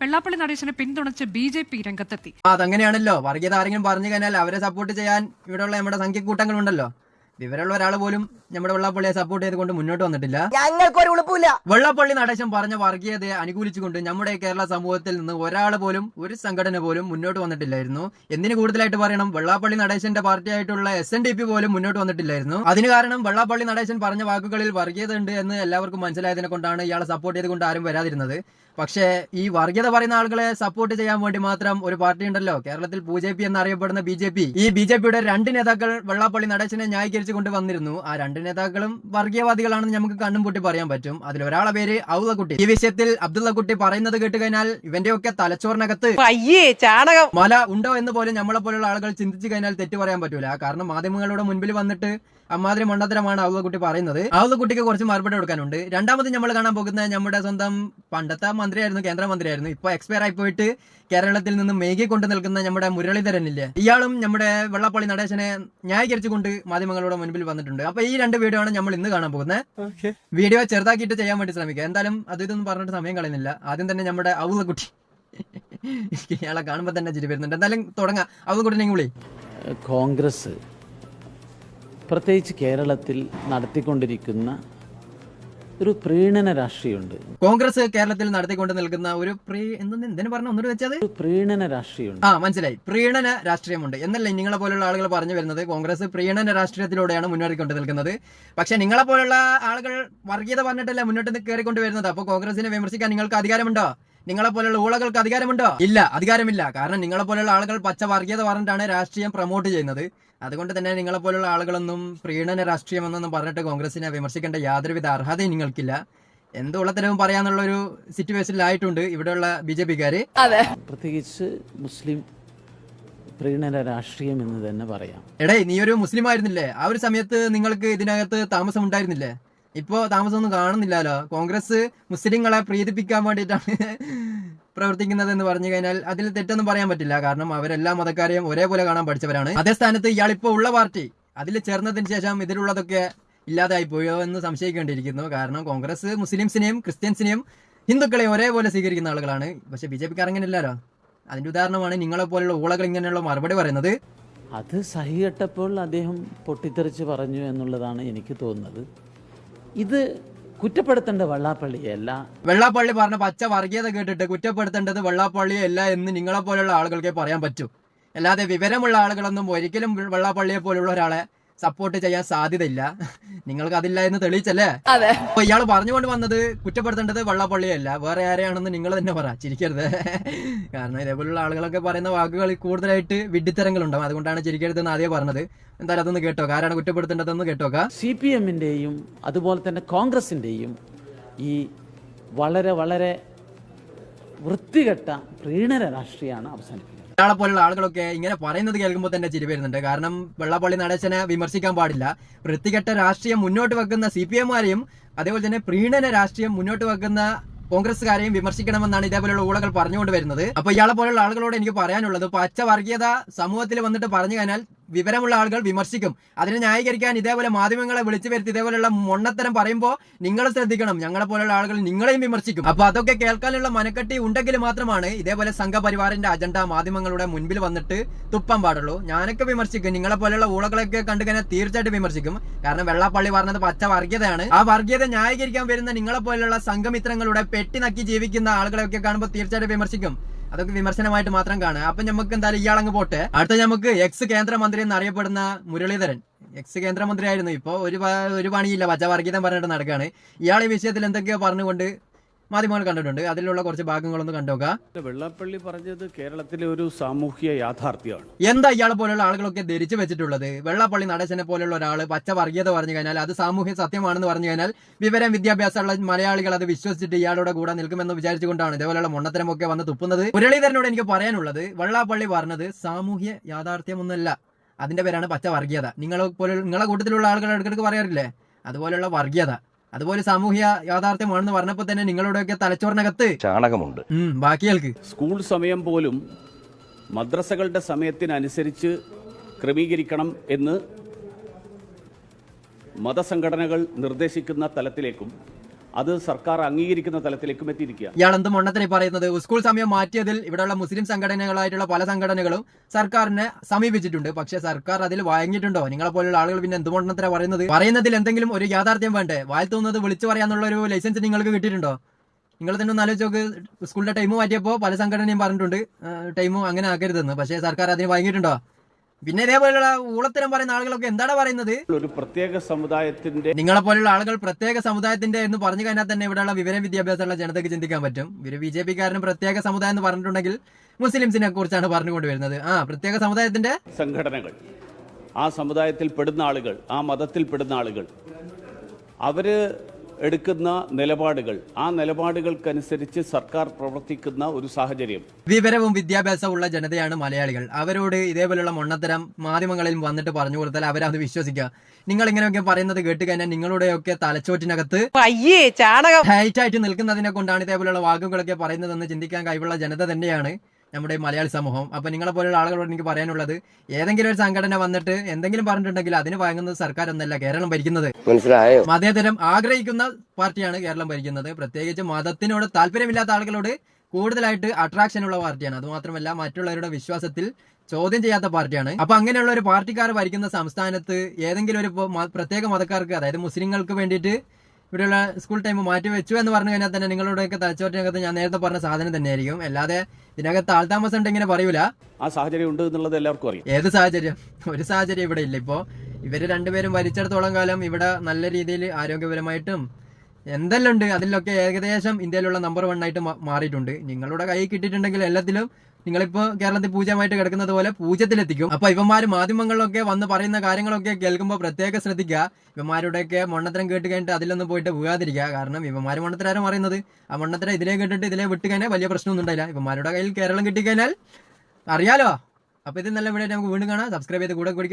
വെള്ളാപ്പള്ളി നടേശനെ പിന്തുണച്ച് B J P രംഗത്തെത്തി. അതങ്ങനെയാണല്ലോ. വർഗീയത ആരെങ്കിലും പറഞ്ഞു കഴിഞ്ഞാൽ അവരെ സപ്പോർട്ട് ചെയ്യാൻ ഇവിടെയുള്ള നമ്മുടെ സംഖ്യക്കൂട്ടങ്ങളുണ്ടല്ലോ. വിവരമുള്ള ഒരാൾ പോലും നമ്മുടെ വെള്ളാപ്പള്ളിയെ സപ്പോർട്ട് ചെയ്തുകൊണ്ട് മുന്നോട്ട് വന്നിട്ടില്ല. ഞങ്ങൾക്കൊരു ഉളുപ്പില്ല വെള്ളാപ്പള്ളി നടേശൻ പറഞ്ഞ വർഗീയതയെ അനുകൂലിച്ചുകൊണ്ട് നമ്മുടെ കേരള സമൂഹത്തിൽ നിന്ന് ഒരാൾ പോലും ഒരു സംഘടന പോലും മുന്നോട്ട് വന്നിട്ടില്ലായിരുന്നു. എന്തിനു കൂടുതലായിട്ട് പറയണം? വെള്ളാപ്പള്ളി നടേശന്റെ പാർട്ടിയായിട്ടുള്ള എസ് എൻ ഡി പി പോലും മുന്നോട്ട് വന്നിട്ടില്ലായിരുന്നു. അതിന് കാരണം വെള്ളാപ്പള്ളി നടേശൻ പറഞ്ഞ വാക്കുകളിൽ വർഗീയത ഉണ്ട് എന്ന് എല്ലാവർക്കും മനസ്സിലായതിനെ കൊണ്ടാണ് ഇയാളെ സപ്പോർട്ട് ചെയ്തുകൊണ്ട് ആരും വരാതിരുന്നത്. പക്ഷേ ഈ വർഗീയത പറയുന്ന ആളുകളെ സപ്പോർട്ട് ചെയ്യാൻ വേണ്ടി മാത്രം ഒരു പാർട്ടി ഉണ്ടല്ലോ കേരളത്തിൽ ബി ജെ പി എന്നറിയപ്പെടുന്ന ബി ജെ പി. ഈ ബി ജെ പിയുടെ രണ്ട് നേതാക്കൾ വെള്ളാപ്പള്ളി നടേശനെ ന്യായീകരിച്ചു കൊണ്ട് വന്നിരുന്നു. ആ രണ്ട് നേതാക്കളും വർഗീയവാദികളാണെന്ന് നമുക്ക് കണ്ണും പൊട്ടി പറയാൻ പറ്റും. അതിൽ ഒരാളെ പേര് ഔലക്കുട്ടി. ഈ വിഷയത്തിൽ അബ്ദുള്ള കുട്ടി പറയുന്നത് കേട്ട് കഴിഞ്ഞാൽ ഇവന്റെയൊക്കെ തലച്ചോറിനകത്ത് ചാണകം. മല ഉണ്ടോ എന്ന് പോലും നമ്മളെ പോലുള്ള ആളുകൾ ചിന്തിച്ചു കഴിഞ്ഞാൽ തെറ്റ് പറയാൻ പറ്റൂല. കാരണം മാധ്യമങ്ങളുടെ മുൻപിൽ വന്നിട്ട് അമ്മാതിരി മണ്ടത്തരമാണ് ഔലക്കുട്ടി പറയുന്നത്. ഔലക്കുട്ടിക്ക് കുറച്ച് മറുപടി കൊടുക്കാനുണ്ട്. രണ്ടാമത് നമ്മൾ കാണാൻ പോകുന്നത് നമ്മുടെ സ്വന്തം പണ്ടത്തെ മന്ത്രിയായിരുന്നു കേന്ദ്രമന്ത്രിയായിരുന്നു. ഇപ്പൊ എക്സ്പയർ ആയി പോയിട്ട് കേരളത്തിൽ നിന്ന് മേഘി കൊണ്ടു നിൽക്കുന്ന നമ്മുടെ മുരളീധരൻ മുരളീധരനില്ലേ? ഇയാളും നമ്മുടെ വെള്ളപ്പള്ളി നടേശനെ ന്യായീകരിച്ചുകൊണ്ട് മാധ്യമങ്ങളുടെ മുൻപിൽ വന്നിട്ടുണ്ട്. അപ്പൊ ഈ രണ്ട് വീഡിയോ ആണ് നമ്മൾ ഇന്ന് കാണാൻ പോകുന്നത്. വീഡിയോ ചെറുതാക്കിയിട്ട് ചെയ്യാൻ വേണ്ടി ശ്രമിക്കുക എന്തായാലും അത് ഇതൊന്നും പറഞ്ഞിട്ട് സമയം കളയുന്നില്ല. ആദ്യം തന്നെ നമ്മുടെ ഔലക്കുട്ടി ഇയാളെ കാണുമ്പോൾ തന്നെ ചിരി വരുന്നുണ്ട്. എന്തായാലും തുടങ്ങാം. നിങ്ങൾ വിളി. കോൺഗ്രസ് പ്രത്യേകിച്ച് കേരളത്തിൽ നടത്തിക്കൊണ്ടിരിക്കുന്ന ഒരു പ്രീണന രാഷ്ട്രീയമുണ്ട്. കോൺഗ്രസ് കേരളത്തിൽ നടത്തിക്കൊണ്ട് നിൽക്കുന്ന ഒരു പ്രീ എന്തിനു പറഞ്ഞു ഒന്നുകൂടി വെച്ചത് ഒരു പ്രീണന രാഷ്ട്രീയമുണ്ട്. ആ മനസ്സിലായി. പ്രീണന രാഷ്ട്രീയമുണ്ട്. എന്നല്ലേ നിങ്ങളെ പോലുള്ള ആളുകൾ പറഞ്ഞു വരുന്നത്? കോൺഗ്രസ് പ്രീണന രാഷ്ട്രീയത്തിലൂടെയാണ് മുന്നേറിക്കൊണ്ട് നിൽക്കുന്നത്. പക്ഷെ നിങ്ങളെ പോലുള്ള ആളുകൾ വർഗീയത പറഞ്ഞിട്ടല്ല മുന്നോട്ട് കയറിക്കൊണ്ട് വരുന്നത്? അപ്പൊ കോൺഗ്രസിനെ വിമർശിക്കാൻ നിങ്ങൾക്ക് അധികാരമുണ്ടോ? നിങ്ങളെ പോലെയുള്ള ഊളകൾക്ക് അധികാരമുണ്ടോ? ഇല്ല അധികാരമില്ല. കാരണം നിങ്ങളെ പോലെയുള്ള ആളുകൾ പച്ച വർഗീയത പറഞ്ഞിട്ടാണ് രാഷ്ട്രീയം പ്രൊമോട്ട് ചെയ്യുന്നത്. അതുകൊണ്ട് തന്നെ നിങ്ങളെ പോലുള്ള ആളുകളൊന്നും പ്രീണന രാഷ്ട്രീയം എന്നൊന്നും പറഞ്ഞിട്ട് കോൺഗ്രസിനെ വിമർശിക്കേണ്ട യാതൊരുവിധ അർഹതയും നിങ്ങൾക്കില്ല. എന്തുള്ളത്തരവും പറയാന്നുള്ള ഒരു സിറ്റുവേഷനിലായിട്ടുണ്ട് ഇവിടെയുള്ള ബി ജെ പിക്കാര്. പ്രത്യേകിച്ച് മുസ്ലിം പ്രീണന രാഷ്ട്രീയം എന്ന് തന്നെ പറയാം. എടേ നീ ഒരു മുസ്ലിം ആയിരുന്നില്ലേ ആ ഒരു സമയത്ത് നിങ്ങൾക്ക് ഇതിനകത്ത് താമസം ഉണ്ടായിരുന്നില്ലേ ഇപ്പോ താമസമൊന്നും കാണുന്നില്ലല്ലോ. കോൺഗ്രസ് മുസ്ലിങ്ങളെ പ്രീതിപ്പിക്കാൻ വേണ്ടിയിട്ടാണ് പ്രവർത്തിക്കുന്നത് എന്ന് പറഞ്ഞു കഴിഞ്ഞാൽ അതിൽ തെറ്റൊന്നും പറയാൻ പറ്റില്ല. കാരണം അവരെല്ലാ മതക്കാരെയും ഒരേപോലെ കാണാൻ പഠിച്ചവരാണ്. അതേ സ്ഥാനത്ത് ഇയാൾ ഇപ്പോൾ ഉള്ള പാർട്ടി അതിൽ ചേർന്നതിന് ശേഷം ഇതിലുള്ളതൊക്കെ ഇല്ലാതായി പോയോ എന്ന് സംശയിക്കേണ്ടിയിരിക്കുന്നു. കാരണം കോൺഗ്രസ് മുസ്ലിംസിനെയും ക്രിസ്ത്യൻസിനെയും ഹിന്ദുക്കളെ ഒരേപോലെ സ്വീകരിക്കുന്ന ആളുകളാണ്. പക്ഷെ ബി ജെ പിക്ക് അങ്ങനെ അതിന്റെ ഉദാഹരണമാണ് നിങ്ങളെ പോലുള്ള ഊളകൾ ഇങ്ങനെയുള്ള മറുപടി പറയുന്നത്. അത് സഹികെട്ടപ്പോൾ അദ്ദേഹം പൊട്ടിത്തെറിച്ച് പറഞ്ഞു എന്നുള്ളതാണ് എനിക്ക് തോന്നുന്നത്. ഇത് കുറ്റപ്പെടുത്തേണ്ട വെള്ളാപ്പള്ളിയല്ല. വെള്ളാപ്പള്ളി പറഞ്ഞ പച്ച വർഗീയത കേട്ടിട്ട് കുറ്റപ്പെടുത്തേണ്ടത് വെള്ളാപ്പള്ളിയെ അല്ല എന്ന് നിങ്ങളെ പോലെയുള്ള ആളുകൾക്കേ പറയാൻ പറ്റൂ. അല്ലാതെ വിവരമുള്ള ആളുകളൊന്നും ഒരിക്കലും വെള്ളാപ്പള്ളിയെ പോലുള്ള ഒരാളെ സപ്പോർട്ട് ചെയ്യാൻ സാധ്യതയില്ല. നിങ്ങൾക്ക് അതില്ല എന്ന് തെളിയിച്ചല്ലേ? അതെ. അപ്പൊ ഇയാൾ പറഞ്ഞുകൊണ്ട് വന്നത് കുറ്റപ്പെടുത്തേണ്ടത് വള്ളപ്പള്ളിയല്ല. വേറെ ആരെയാണെന്ന് നിങ്ങൾ തന്നെ പറ. ചിരിക്കരുത്. കാരണം ഇതേപോലുള്ള ആളുകളൊക്കെ പറയുന്ന വാക്കുകൾ കൂടുതലായിട്ട് വിഡ്ഢിത്തരങ്ങളുണ്ടാവും. അതുകൊണ്ടാണ് ചിരിക്കരുതെന്ന് ആദ്യം പറഞ്ഞത്. എന്തായാലും അതൊന്ന് കേട്ടോ ആരാണ് കുറ്റപ്പെടുത്തേണ്ടതെന്ന് കേട്ടോക്ക. സി പി എമ്മിന്റെയും അതുപോലെ തന്നെ കോൺഗ്രസിന്റെയും ഈ വളരെ വളരെ വൃത്തികെട്ട പ്രീണന രാഷ്ട്രീയമാണ് അവസാനിപ്പിക്കുന്നത്. ഇയാളെ പോലുള്ള ആളുകളൊക്കെ ഇങ്ങനെ പറയുന്നത് കേൾക്കുമ്പോൾ തന്നെ ചിരി വരുന്നുണ്ട്. കാരണം വെള്ളപ്പള്ളി നടേശനെ വിമർശിക്കാൻ പാടില്ല. വൃത്തികെട്ട രാഷ്ട്രീയം മുന്നോട്ട് വെക്കുന്ന സി പി എമാരെയും അതേപോലെ തന്നെ പ്രീണന രാഷ്ട്രീയം മുന്നോട്ട് വെക്കുന്ന കോൺഗ്രസ്സുകാരെയും വിമർശിക്കണമെന്നാണ് ഇതേപോലെയുള്ള ഊളകൾ പറഞ്ഞുകൊണ്ട് വരുന്നത്. അപ്പൊ ഇയാളെ പോലുള്ള ആളുകളോട് എനിക്ക് പറയാനുള്ളത് പച്ച വർഗീയത സമൂഹത്തിൽ വന്നിട്ട് പറഞ്ഞു കഴിഞ്ഞാൽ വിവരമുള്ള ആളുകൾ വിമർശിക്കും. അതിനെ ന്യായീകരിക്കാൻ ഇതേപോലെ മാധ്യമങ്ങളെ വിളിച്ചു വരുത്തി ഇതേപോലെയുള്ള മൊണ്ണത്തരം പറയുമ്പോൾ നിങ്ങൾ ശ്രദ്ധിക്കണം. ഞങ്ങളെ പോലെയുള്ള ആളുകൾ നിങ്ങളെയും വിമർശിക്കും. അപ്പൊ അതൊക്കെ കേൾക്കാനുള്ള മനക്കെട്ടി ഉണ്ടെങ്കിൽ മാത്രമാണ് ഇതേപോലെ സംഘപരിവാറിന്റെ അജണ്ട മാധ്യമങ്ങളുടെ മുൻപിൽ വന്നിട്ട് തുപ്പാൻ പാടുള്ളൂ. ഞാനൊക്കെ വിമർശിക്കും. നിങ്ങളെ പോലെയുള്ള ഊളകളൊക്കെ കണ്ടു കഴിഞ്ഞാൽ തീർച്ചയായിട്ടും വിമർശിക്കും. കാരണം വെള്ളാപ്പള്ളി പറഞ്ഞത് പച്ച വർഗീയതയാണ്. ആ വർഗീയത ന്യായീകരിക്കാൻ വരുന്ന നിങ്ങളെ പോലെയുള്ള സംഘമിത്രങ്ങളുടെ പെട്ടി നക്കി ജീവിക്കുന്ന ആളുകളെയൊക്കെ കാണുമ്പോൾ തീർച്ചയായിട്ടും വിമർശിക്കും. അതൊക്കെ വിമർശനമായിട്ട് മാത്രം കാണുക. അപ്പൊ നമുക്ക് എന്തായാലും ഇയാളങ്ങ് പോട്ടെ. അടുത്ത നമുക്ക് എക്സ് കേന്ദ്രമന്ത്രി എന്നറിയപ്പെടുന്ന മുരളീധരൻ. എക്സ് കേന്ദ്രമന്ത്രി ആയിരുന്നു ഇപ്പൊ ഒരു ഒരു പണിയില്ല. പച്ചവർഗീതം പറഞ്ഞിട്ട് നടക്കുകയാണ് ഇയാൾ ഈ വിഷയത്തിൽ എന്തൊക്കെയോ പറഞ്ഞുകൊണ്ട് മാധ്യമങ്ങൾ കണ്ടിട്ടുണ്ട്. അതിലുള്ള കുറച്ച് ഭാഗങ്ങളൊന്ന് കണ്ടുനോക്കാം. വെള്ളാപ്പള്ളി പറഞ്ഞത് കേരളത്തിലെ ഒരു സാമൂഹ്യ യാഥാർത്ഥ്യമാണ്. എന്താ ഇയാളെ പോലുള്ള ആളുകളൊക്കെ ധരിച്ചു വെച്ചിട്ടുള്ളത്? വെള്ളപ്പള്ളി നടേശനെ പോലുള്ള ഒരാൾ പച്ച വർഗീയത പറഞ്ഞു കഴിഞ്ഞാൽ അത് സാമൂഹ്യ സത്യമാണെന്ന് പറഞ്ഞു കഴിഞ്ഞാൽ വിവരം വിദ്യാഭ്യാസമുള്ള മലയാളികൾ അത് വിശ്വസിച്ചിട്ട് ഇയാളുടെ കൂടെ നിൽക്കുമെന്ന് വിചാരിച്ചുകൊണ്ടാണ് ഇതേപോലെയുള്ള മൊണ്ണത്തരമൊക്കെ വന്ന് തുപ്പുന്നത് മുരളീധരനോട് എനിക്ക് പറയാനുള്ളത് വെള്ളാപ്പള്ളി പറഞ്ഞത് സാമൂഹ്യ യാഥാർത്ഥ്യമൊന്നുമല്ല. അതിന്റെ പേരാണ് പച്ച വർഗീയത. നിങ്ങളെ പോലെ നിങ്ങളെ കൂട്ടത്തിലുള്ള ആളുകൾ ഇടയ്ക്കിടയ്ക്ക് പറയാറില്ലേ? അതുപോലെയുള്ള വർഗീയത. അതുപോലെ സാമൂഹ്യ യാഥാർത്ഥ്യമാണെന്ന് പറഞ്ഞപ്പോൾ തന്നെ നിങ്ങളുടെയൊക്കെ തലച്ചോറിനകത്ത് ചാണകമുണ്ട്. ബാക്കിയാൾക്ക് സ്കൂൾ സമയം പോലും മദ്രസകളുടെ സമയത്തിനനുസരിച്ച് ക്രമീകരിക്കണം എന്ന് മതസംഘടനകൾ നിർദ്ദേശിക്കുന്ന തലത്തിലേക്കും അത് സർക്കാർ അംഗീകരിക്കുന്ന തലത്തിലേക്കും എത്തിയിരിക്കുക ഇയാൾ എന്ത് മണ്ണത്തിനെ പറയുന്നത്? സ്കൂൾ സമയം മാറ്റിയതിൽ ഇവിടെയുള്ള മുസ്ലിം സംഘടനകളായിട്ടുള്ള പല സംഘടനകളും സർക്കാരിനെ സമീപിച്ചിട്ടുണ്ട്. പക്ഷേ സർക്കാർ അതിൽ വഴങ്ങിയിട്ടുണ്ടോ? നിങ്ങളെ പോലുള്ള ആളുകൾ പിന്നെ എന്ത് മണ്ണത്തിനെ പറയുന്നത്? പറയുന്നതിൽ എന്തെങ്കിലും ഒരു യാഥാർത്ഥ്യം വേണ്ടേ? വായിൽ തോന്നുന്നത് വിളിച്ചു പറയാനുള്ള ഒരു ലൈസൻസ് നിങ്ങൾക്ക് കിട്ടിയിട്ടുണ്ടോ? നിങ്ങൾ തന്നെ ഒന്ന് ആലോചിച്ച് നോക്ക്. സ്കൂളിന്റെ ടൈം മാറ്റിയപ്പോൾ പല സംഘടനയും പറഞ്ഞിട്ടുണ്ട്. ടൈമും അങ്ങനെ ആക്കരുതെന്ന്. പക്ഷേ സർക്കാർ അതിന് വഴങ്ങിയിട്ടുണ്ടോ? പിന്നെ ഇതേപോലെയുള്ള ഊളത്തരം പറയുന്ന ആളുകളൊക്കെ എന്താണ് പറയുന്നത്? ഒരു പ്രത്യേക സമുദായത്തിന്റെ നിങ്ങളെ പോലെയുള്ള ആളുകൾ പ്രത്യേക സമുദായത്തിന്റെ എന്ന് പറഞ്ഞു കഴിഞ്ഞാൽ തന്നെ ഇവിടെയുള്ള വിവരം വിദ്യാഭ്യാസമുള്ള ജനതയ്ക്ക് ചിന്തിക്കാൻ പറ്റും. ഇവർ ബി ജെ പിക്കാരന് പ്രത്യേക സമുദായം എന്ന് പറഞ്ഞിട്ടുണ്ടെങ്കിൽ മുസ്ലിംസിനെ കുറിച്ചാണ് പറഞ്ഞുകൊണ്ടുവരുന്നത്. ആ പ്രത്യേക സമുദായത്തിന്റെ സംഘടനകൾ ആ സമുദായത്തിൽ പെടുന്ന ആളുകൾ ആ മതത്തിൽ പെടുന്ന ആളുകൾ അവർ എടുക്കുന്ന നിലപാടുകൾ. ആ നിലപാടുകൾക്കനുസരിച്ച് സർക്കാർ പ്രവർത്തിക്കുന്ന ഒരു സാഹചര്യം. വിവരവും വിദ്യാഭ്യാസവും ഉള്ള ജനതയാണ് മലയാളികൾ. അവരോട് ഇതേപോലെയുള്ള മണ്ണത്തരം മാധ്യമങ്ങളിൽ വന്നിട്ട് പറഞ്ഞു കൊടുത്താൽ അവരത് വിശ്വസിക്കുക. നിങ്ങൾ ഇങ്ങനെയൊക്കെ പറയുന്നത് കേട്ട് കഴിഞ്ഞാൽ നിങ്ങളുടെയൊക്കെ തലച്ചോറ്റിനകത്ത് അയ്യേ ചാണകം. ഹൈറ്റ് ആയിട്ട് നിൽക്കുന്നതിനെ കൊണ്ടാണ് ഇതേപോലെയുള്ള വാക്കുകളൊക്കെ പറയുന്നതെന്ന് ചിന്തിക്കാൻ കഴിവുള്ള ജനത തന്നെയാണ്. നമ്മുടെ മലയാളി സമൂഹം. അപ്പൊ നിങ്ങളെ പോലെയുള്ള ആളുകളോട് എനിക്ക് പറയാനുള്ളത് ഏതെങ്കിലും ഒരു സംഘടന വന്നിട്ട് എന്തെങ്കിലും പറഞ്ഞിട്ടുണ്ടെങ്കിൽ അതിന് വാങ്ങുന്നത് സർക്കാർ എന്നല്ല കേരളം ഭരിക്കുന്നത്. മനസ്സിലായോ? മതേതരം ആഗ്രഹിക്കുന്ന പാർട്ടിയാണ് കേരളം ഭരിക്കുന്നത്. പ്രത്യേകിച്ച് മതത്തിനോട് താല്പര്യമില്ലാത്ത ആളുകളോട് കൂടുതലായിട്ട് അട്രാക്ഷൻ ഉള്ള പാർട്ടിയാണ്. അതുമാത്രമല്ല മറ്റുള്ളവരുടെ വിശ്വാസത്തിൽ ചോദ്യം ചെയ്യാത്ത പാർട്ടിയാണ്. അപ്പൊ അങ്ങനെയുള്ള ഒരു പാർട്ടിക്കാർ ഭരിക്കുന്ന സംസ്ഥാനത്ത് ഏതെങ്കിലും ഒരു പ്രത്യേക മതക്കാർക്ക് അതായത് മുസ്ലിങ്ങൾക്ക് വേണ്ടിയിട്ട് ഇവിടെയുള്ള സ്കൂൾ ടൈം മാറ്റി വെച്ചു എന്ന് പറഞ്ഞു കഴിഞ്ഞാൽ തന്നെ നിങ്ങളുടെയൊക്കെ തലച്ചോറ്റിനകത്ത് ഞാൻ നേരത്തെ പറഞ്ഞ സാധനം തന്നെയായിരിക്കും. അല്ലാതെ ഇതിനകത്ത് ആൾതാമസം ഇങ്ങനെ പറയൂല. ആ സാഹചര്യം ഉണ്ട് എന്നുള്ളത് എല്ലാവർക്കും അറിയാം. ഏത് സാഹചര്യം? ഒരു സാഹചര്യം ഇവിടെ ഇല്ല. ഇപ്പോ ഇവർ രണ്ടുപേരും ഭരിച്ചിടത്തോളം കാലം ഇവിടെ നല്ല രീതിയിൽ ആരോഗ്യപരമായിട്ടും എന്തെല്ലാം ഉണ്ട് അതിലൊക്കെ ഏകദേശം ഇന്ത്യയിലുള്ള നമ്പർ വൺ ആയിട്ട് മാറിയിട്ടുണ്ട്. നിങ്ങളുടെ കൈ കിട്ടിയിട്ടുണ്ടെങ്കിൽ എല്ലാത്തിലും നിങ്ങളിപ്പോ കേരളത്തിൽ പൂജ്യമായിട്ട് കിടക്കുന്നത് പോലെ പൂജ്യത്തിലെത്തിക്കും. അപ്പൊ ഇവന്മാര് മാധ്യമങ്ങളിലൊക്കെ വന്ന് പറയുന്ന കാര്യങ്ങളൊക്കെ കേൾക്കുമ്പോൾ പ്രത്യേകം ശ്രദ്ധിക്കുക. ഇവന്മാരുടെയൊക്കെ മണ്ണത്തരം കേട്ട് കഴിഞ്ഞിട്ട് അതിലൊന്നും പോയിട്ട് വീഴാതിരിക്കുക കാരണം ഇവന്മാര് മണ്ണത്തരാരും പറയുന്നത്? ആ മണ്ണത്തരം ഇതിലേ കേട്ടിട്ട് ഇതിലേ വിട്ട് കഴിഞ്ഞാൽ വലിയ പ്രശ്നമൊന്നും ഉണ്ടായില്ല ഇവന്മാരുടെ കയ്യിൽ കേരളം കിട്ടിക്കഴിഞ്ഞാൽ അറിയാലോ? അപ്പൊ ഇത് നല്ല വീഡിയോ നമുക്ക് വീണ്ടും കാണാം. സബ്സ്ക്രൈബ് ചെയ്ത് കൂടെ കുടിക്കുക